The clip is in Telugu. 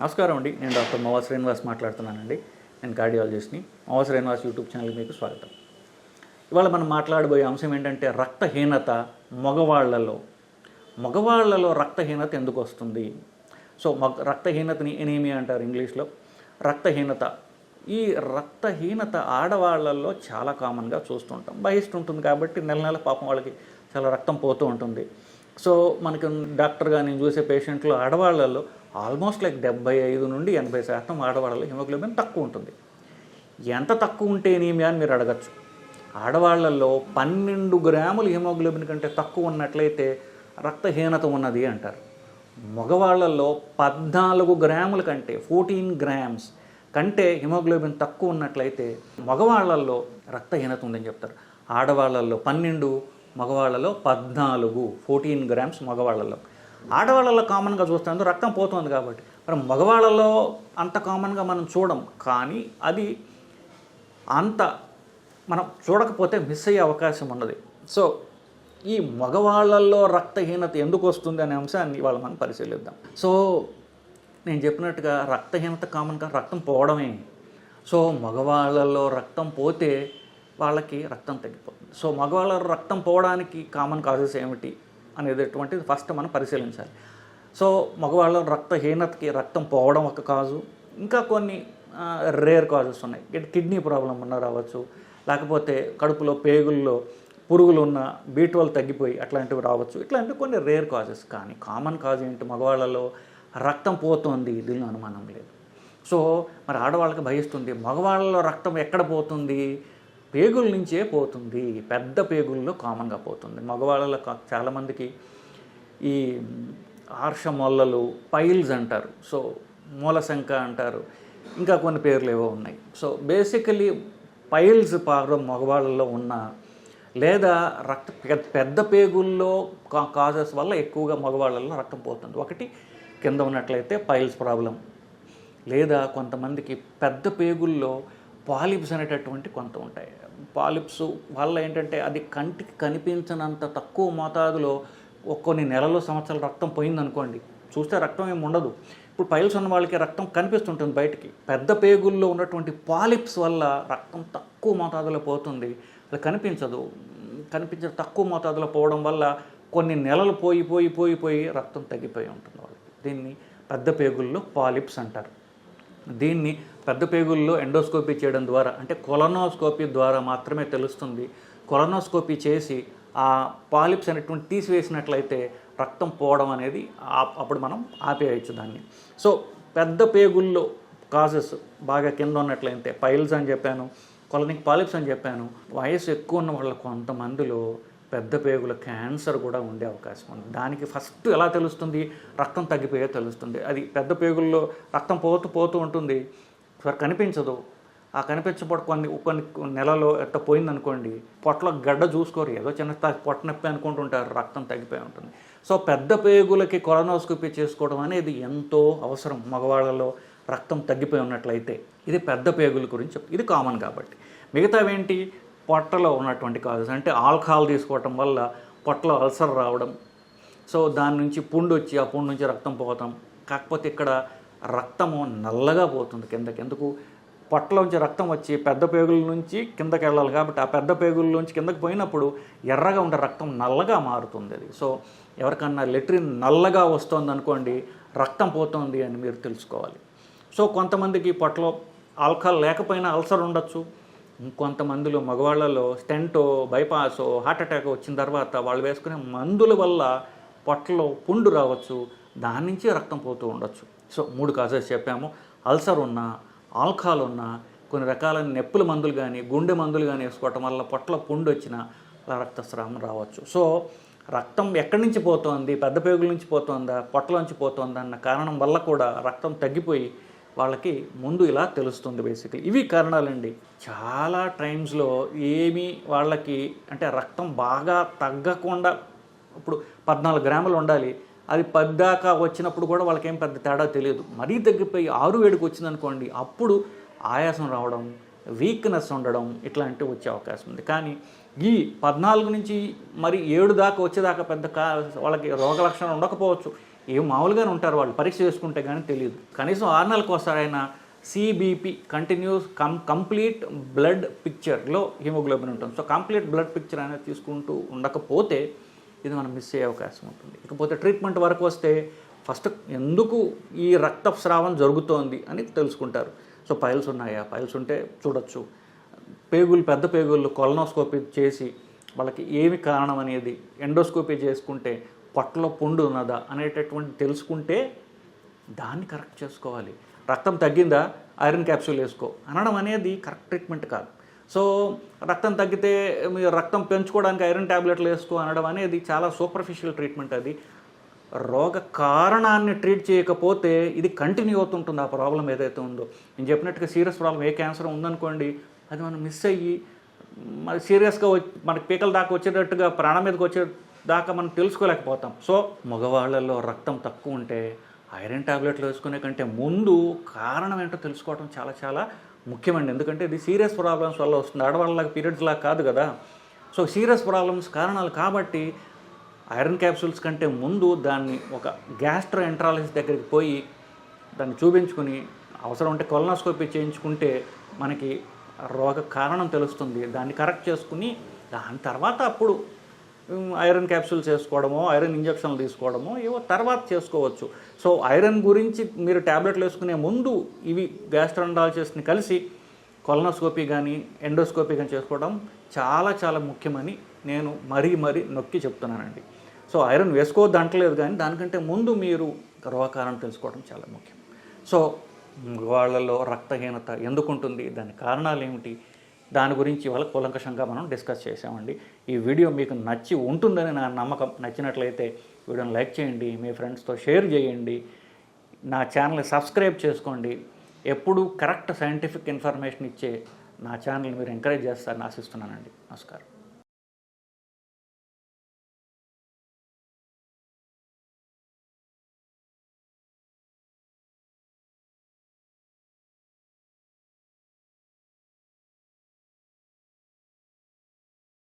నమస్కారం అండి. నేను డాక్టర్ మోవా శ్రీనివాస్ మాట్లాడుతున్నానండి. నేను కార్డియాలజిస్ట్ని. మోవా శ్రీనివాస్ యూట్యూబ్ ఛానల్కి మీకు స్వాగతం. ఇవాళ మనం మాట్లాడబోయే అంశం ఏంటంటే రక్తహీనత మగవాళ్ళలో. మగవాళ్ళలో రక్తహీనత ఎందుకు వస్తుంది? సో మగ రక్తహీనతని ఎనీమియా అంటారు ఇంగ్లీష్లో? రక్తహీనత. ఈ రక్తహీనత ఆడవాళ్ళల్లో చాలా కామన్గా చూస్తుంటాం. బహిష్ట ఉంటుంది కాబట్టి నెల నెల పాపం వాళ్ళకి చాలా రక్తం పోతూ ఉంటుంది. సో మనకి డాక్టర్గా నేను చూసే పేషెంట్లు ఆడవాళ్ళల్లో ఆల్మోస్ట్ లైక్ డెబ్బై ఐదు నుండి ఎనభై శాతం ఆడవాళ్ళలో హిమోగ్లోబిన్ తక్కువ ఉంటుంది. ఎంత తక్కువ ఉంటే ఎనీమియా అని మీరు అడగచ్చు. ఆడవాళ్ళల్లో పన్నెండు గ్రాములు హిమోగ్లోబిన్ కంటే తక్కువ ఉన్నట్లయితే రక్తహీనత ఉన్నది అంటారు. మగవాళ్ళల్లో పద్నాలుగు గ్రాముల కంటే ఫోర్టీన్ గ్రామ్స్ కంటే హిమోగ్లోబిన్ తక్కువ ఉన్నట్లయితే మగవాళ్ళల్లో రక్తహీనత ఉందని చెప్తారు. ఆడవాళ్ళల్లో పన్నెండు మగవాళ్ళలో పద్నాలుగు ఫోర్టీన్ గ్రామ్స్ మగవాళ్ళలో. ఆడవాళ్ళలో కామన్గా చూస్తాం రక్తం పోతుంది కాబట్టి. మరి మగవాళ్ళలో అంత కామన్గా మనం చూడం కానీ అది అంత మనం చూడకపోతే మిస్ అయ్యే అవకాశం ఉన్నది సో ఈ మగవాళ్ళల్లో రక్తహీనత ఎందుకు వస్తుంది అనే అంశాన్ని ఇవాళ మనం పరిశీలిద్దాం. సో నేను చెప్పినట్టుగా రక్తహీనత కామన్గా రక్తం పోవడమే. సో మగవాళ్ళల్లో రక్తం పోతే వాళ్ళకి రక్తం తగ్గిపోతుంది. సో మగవాళ్ళ రక్తం పోవడానికి కామన్ కాజెస్ ఏమిటి అనేటటువంటిది ఫస్ట్ మనం పరిశీలించాలి. సో మగవాళ్ళ రక్తహీనతకి రక్తం పోవడం ఒక కాజు ఇంకా కొన్ని రేర్ కాజెస్ ఉన్నాయి. కిడ్నీ ప్రాబ్లం ఉన్న రావచ్చు. లేకపోతే కడుపులో పేగుల్లో పురుగులు ఉన్న బీట్వల్ తగ్గిపోయి అట్లాంటివి రావచ్చు. ఇట్లాంటివి కొన్ని రేర్ కాజెస్ కానీ కామన్ కాజ్ ఏంటి? మగవాళ్ళలో రక్తం పోతుంది. దీనిలో అనుమానం లేదు. సో మరి ఆడవాళ్ళకి భయిస్తుంది. మగవాళ్ళలో రక్తం ఎక్కడ పోతుంది? పేగుల నుంచే పోతుంది పెద్ద పేగుల్లో కామన్గా పోతుంది. మగవాళ్ళలో కా- చాలామందికి ఈ ఆర్ష మొల్లలు పైల్స్ అంటారు. సో మూలశంక అంటారు. ఇంకా కొన్ని పేర్లు ఏవో ఉన్నాయి. సో బేసికలీ పైల్స్ పాగడం మగవాళ్ళలో ఉన్న లేదా రక్త పెద్ద- పెద్ద పేగుల్లో కా- కాజెస్ వల్ల ఎక్కువగా మగవాళ్ళలో రక్తం పోతుంది. ఒకటి కింద ఉన్నట్లయితే పైల్స్ ప్రాబ్లం. లేదా కొంతమందికి పెద్ద పేగుల్లో పాలిప్స్ అనేటటువంటి కొంత ఉంటాయి. పాలిప్స్ వల్ల ఏంటంటే అది కంటికి కనిపించినంత తక్కువ మోతాదులో కొన్ని నెలలు సంవత్సరాల రక్తం పోయిందనుకోండి. చూస్తే రక్తం ఏమి ఉండదు. ఇప్పుడు పైల్స్ ఉన్న వాళ్ళకి రక్తం కనిపిస్తుంటుంది బయటికి. పెద్ద పేగుల్లో ఉన్నటువంటి పాలిప్స్ వల్ల రక్తం తక్కువ మోతాదులో పోతుంది. అది కనిపించదు. కనిపించే తక్కువ మోతాదులో పోవడం వల్ల కొన్ని నెలలు పోయి పోయి పోయి పోయి రక్తం తగ్గిపోయి ఉంటుంది వాళ్ళకి. దీన్ని పెద్ద పేగుల్లో పాలిప్స్ అంటారు. దీన్ని పెద్ద పేగుల్లో ఎండోస్కోపీ చేయడం ద్వారా అంటే కొలనోస్కోపీ ద్వారా మాత్రమే తెలుస్తుంది. కొలనోస్కోపీ చేసి ఆ పాలిప్స్ అనేటువంటి తీసివేసినట్లయితే రక్తం పోవడం అనేది అప్పుడు మనం ఆపేయచ్చు దాన్ని. సో పెద్ద పేగుల్లో కాజెస్ బాగా కింద ఉన్నట్లయితే పైల్స్ అని చెప్పాను కొలనిక్ పాలిప్స్ అని చెప్పాను వయసు ఎక్కువ ఉన్న వాళ్ళ కొంతమందిలో పెద్ద పేగుల క్యాన్సర్ కూడా ఉండే అవకాశం ఉంది. దానికి ఫస్ట్ ఎలా తెలుస్తుంది? రక్తం తగ్గిపోయే తెలుస్తుంది. అది పెద్ద పేగుల్లో రక్తం పోతూ పోతూ ఉంటుంది. సరే కనిపించదు. ఆ కనిపించబడి కొన్ని కొన్ని నెలలో ఎట్ట పోయిందనుకోండి పొట్ల గడ్డ చూసుకోరు. ఏదో చిన్న పొట్ట నొప్పి అనుకుంటుంటారు రక్తం తగ్గిపోయి ఉంటుంది. సో పెద్ద పేగులకి కొలనోస్కోపీ చేసుకోవడం అనేది ఎంతో అవసరం మగవాళ్ళలో రక్తం తగ్గిపోయి ఉన్నట్లయితే. ఇది పెద్ద పేగుల గురించి ఇది కామన్ కాబట్టి. మిగతావేంటి? పొట్టలో ఉన్నటువంటి కాజెస్ అంటే ఆల్కహాల్ తీసుకోవటం వల్ల పొట్టలో అల్సర్ రావడం. సో దాని నుంచి పుండు వచ్చి ఆ పుండు నుంచి రక్తం పోతాం. కాకపోతే ఇక్కడ రక్తము నల్లగా పోతుంది కిందకి. ఎందుకు? పొట్టలోంచి రక్తం వచ్చి పెద్ద పేగుల నుంచి కిందకి వెళ్ళాలి కాబట్టి ఆ పెద్ద పేగుల నుంచి కిందకి పోయినప్పుడు ఎర్రగా ఉండే రక్తం నల్లగా మారుతుంది అది. సో ఎవరికన్నా లెట్రిన్ నల్లగా వస్తుంది అనుకోండి రక్తం పోతుంది అని మీరు తెలుసుకోవాలి. సో కొంతమందికి పొట్టలో ఆల్కహాల్ లేకపోయినా అల్సర్ ఉండొచ్చు. ఇంకొంతమందిలో మగవాళ్ళలో స్టెంటో బైపాస్ హార్ట్ అటాక్ వచ్చిన తర్వాత వాళ్ళు వేసుకునే మందుల వల్ల పొట్టలో పుండు రావచ్చు దాని నుంచి రక్తం పోతూ ఉండొచ్చు. సో మూడు కాజెస్ చెప్పాము. అల్సర్ ఉన్నా ఆల్కహాల్ ఉన్నా కొన్ని రకాల నెప్పుల మందులు కానీ గుండె మందులు కానీ వేసుకోవటం వల్ల పొట్టలో పుండు వచ్చినా అలా రక్తస్రావం రావచ్చు. సో రక్తం ఎక్కడి నుంచి పోతోంది పెద్ద పేగుల నుంచి పోతోందా పొట్టలోంచి పోతోందా అన్న కారణం వల్ల కూడా రక్తం తగ్గిపోయి వాళ్ళకి ముందు ఇలా తెలుస్తుంది బేసికలీ ఇవి కారణాలండి. చాలా టైమ్స్లో ఏమీ వాళ్ళకి అంటే రక్తం బాగా తగ్గకుండా ఇప్పుడు పద్నాలుగు గ్రాములు ఉండాలి. అది పద్దాకా వచ్చినప్పుడు కూడా వాళ్ళకి ఏం పెద్ద తేడా తెలియదు. మరీ తగ్గిపోయి ఆరు ఏడుకు వచ్చిందనుకోండి అప్పుడు ఆయాసం రావడం వీక్నెస్ ఉండడం ఇట్లాంటివి వచ్చే అవకాశం ఉంది. కానీ ఈ పద్నాలుగు నుంచి మరి ఏడు దాకా వచ్చేదాకా పెద్ద కా వాళ్ళకి రోగ లక్షణాలు ఉండకపోవచ్చు. ఏం మామూలుగానే ఉంటారు వాళ్ళు పరీక్ష చేసుకుంటే కానీ తెలియదు కనీసం ఆరు నెలలకు ఒకసారైనా CBP continuous com complete blood పిక్చర్లో హిమోగ్లోబిన్ ఉంటుంది. సో కంప్లీట్ బ్లడ్ పిక్చర్ అనేది తీసుకుంటూ ఉండకపోతే ఇది మనం మిస్ అయ్యే అవకాశం ఉంటుంది. ఇకపోతే ట్రీట్మెంట్ వరకు వస్తే ఫస్ట్ ఎందుకు ఈ రక్తస్రావం జరుగుతోంది అని తెలుసుకుంటారు. సో పైల్స్ ఉన్నాయా? పైల్స్ ఉంటే చూడొచ్చు. పేగులు పెద్ద పేగులు కొలనోస్కోపీ చేసి వాళ్ళకి ఏమి కారణం అనేది ఎండోస్కోపీ చేసుకుంటే పొట్టలో పుండు ఉన్నదా అనేటటువంటి తెలుసుకుంటే దాన్ని కరెక్ట్ చేసుకోవాలి. రక్తం తగ్గిందా? ఐరన్ క్యాప్సూల్ వేసుకో. అనడం అనేది కరెక్ట్ ట్రీట్మెంట్ కాదు. సో రక్తం తగ్గితే మీరు రక్తం పెంచుకోవడానికి ఐరన్ ట్యాబ్లెట్లు వేసుకో అనడం అనేది చాలా సూపర్ఫిషియల్ ట్రీట్మెంట్ అది. రోగ కారణాన్ని ట్రీట్ చేయకపోతే ఇది కంటిన్యూ అవుతుంటుంది ఆ ప్రాబ్లం ఏదైతే ఉందో. నేను చెప్పినట్టుగా సీరియస్ ప్రాబ్లం ఏ క్యాన్సర్ ఉందనుకోండి అది మనం మిస్ అయ్యి మరి సీరియస్గా మనకి పీకల దాకా వచ్చేటట్టుగా ప్రాణం మీదకి వచ్చే దాకా మనం తెలుసుకోలేకపోతాం. సో మగవాళ్ళల్లో రక్తం తక్కువ ఉంటే ఐరన్ టాబ్లెట్లు వేసుకునే కంటే ముందు కారణం ఏంటో తెలుసుకోవడం చాలా చాలా ముఖ్యమండి. ఎందుకంటే ఇది సీరియస్ ప్రాబ్లమ్స్ వల్ల వస్తుంది. ఆడవాళ్ళకి పీరియడ్స్ లాగా కాదు కదా. సో సీరియస్ ప్రాబ్లమ్స్ కారణాలు కాబట్టి ఐరన్ క్యాప్సూల్స్ కంటే ముందు దాన్ని ఒక గ్యాస్ట్రో ఎంట్రాలజిస్ట్ దగ్గరికి పోయి దాన్ని చూపించుకుని అవసరం ఉంటే కొలనోస్కోపీ చేయించుకుంటే మనకి రోగ కారణం తెలుస్తుంది. దాన్ని కరెక్ట్ చేసుకుని దాని తర్వాత అప్పుడు ఐరన్ క్యాప్సూల్స్ వేసుకోవడమో ఐరన్ ఇంజక్షన్లు తీసుకోవడమో ఏవో తర్వాత చేసుకోవచ్చు. సో ఐరన్ గురించి మీరు ట్యాబ్లెట్లు వేసుకునే ముందు ఇవి గ్యాస్ట్రాండాలజిస్ట్ని కలిసి కొలనోస్కోపీ కానీ ఎండోస్కోపీ కానీ చేసుకోవడం చాలా చాలా ముఖ్యమని నేను మరీ మరీ నొక్కి చెప్తున్నానండి. సో ఐరన్ వేసుకోవద్దు అంటలేదు కానీ దానికంటే ముందు మీరు గర్వకారణం తెలుసుకోవడం చాలా ముఖ్యం. సో వాళ్ళలో రక్తహీనత ఎందుకు ఉంటుంది దాని కారణాలు ఏమిటి దాని గురించి వాళ్ళ కూలంకషంగా మనం డిస్కస్ చేసామండి ఈ వీడియో మీకు నచ్చి ఉంటుందని నా నమ్మకం. నచ్చినట్లయితే వీడియోని లైక్ చేయండి మీ ఫ్రెండ్స్తో షేర్ చేయండి నా ఛానల్ని సబ్స్క్రైబ్ చేసుకోండి. ఎప్పుడు కరెక్ట్ సైంటిఫిక్ ఇన్ఫర్మేషన్ ఇచ్చే నా ఛానల్ని మీరు ఎంకరేజ్ చేస్తారని ఆశిస్తున్నానండి. నమస్కారం.